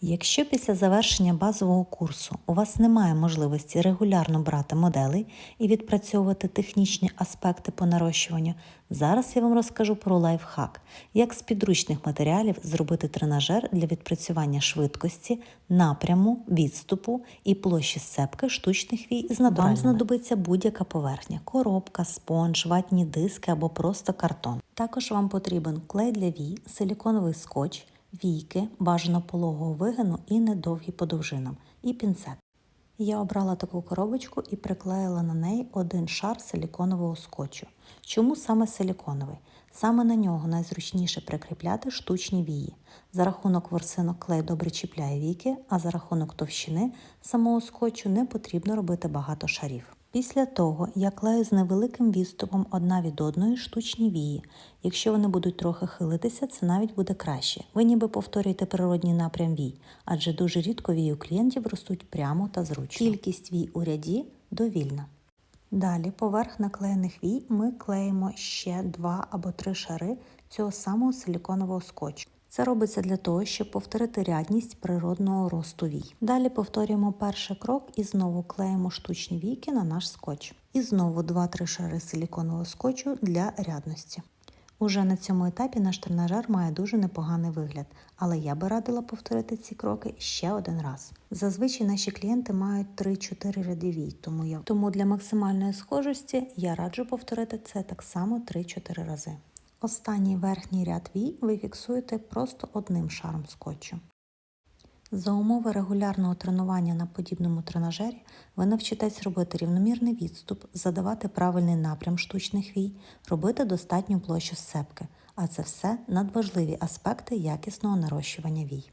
Якщо після завершення базового курсу у вас немає можливості регулярно брати моделей і відпрацьовувати технічні аспекти по нарощуванню, зараз я вам розкажу про лайфхак, як з підручних матеріалів зробити тренажер для відпрацювання швидкості, напряму, відступу і площі сцепки штучних вій з натуральними. Вам знадобиться будь-яка поверхня: коробка, спонж, ватні диски або просто картон. Також вам потрібен клей для вій, силіконовий скотч війки, бажано пологого вигину і недовгі по довжинам, і пінцет. Я обрала таку коробочку і приклеїла на неї один шар силіконового скотчу. Чому саме силіконовий? Саме на нього найзручніше прикріпляти штучні вії. За рахунок ворсинок клей добре чіпляє віки, а за рахунок товщини самого скотчу не потрібно робити багато шарів. Після того я клею з невеликим відступом одна від одної штучні вії. Якщо вони будуть трохи хилитися, це навіть буде краще. Ви ніби повторюєте природній напрям вій, адже дуже рідко вії у клієнтів ростуть прямо та зручно. Кількість вій у ряді довільна. Далі поверх наклеєних вій ми клеїмо ще два або три шари цього самого силіконового скотчу. Це робиться для того, щоб повторити рядність природного росту вій. Далі повторюємо перший крок і знову клеїмо штучні війки на наш скотч. І знову 2-3 шари силіконового скотчу для рядності. Уже на цьому етапі наш тренажер має дуже непоганий вигляд, але я би радила повторити ці кроки ще один раз. Зазвичай наші клієнти мають 3-4 ряди вій, тому я тому для максимальної схожості я раджу повторити це так само 3-4 рази. Останній верхній ряд вій ви фіксуєте просто одним шаром скотчу. За умови регулярного тренування на подібному тренажері ви навчитесь робити рівномірний відступ, задавати правильний напрям штучних вій, робити достатню площу сцепки, а це все надважливі аспекти якісного нарощування вій.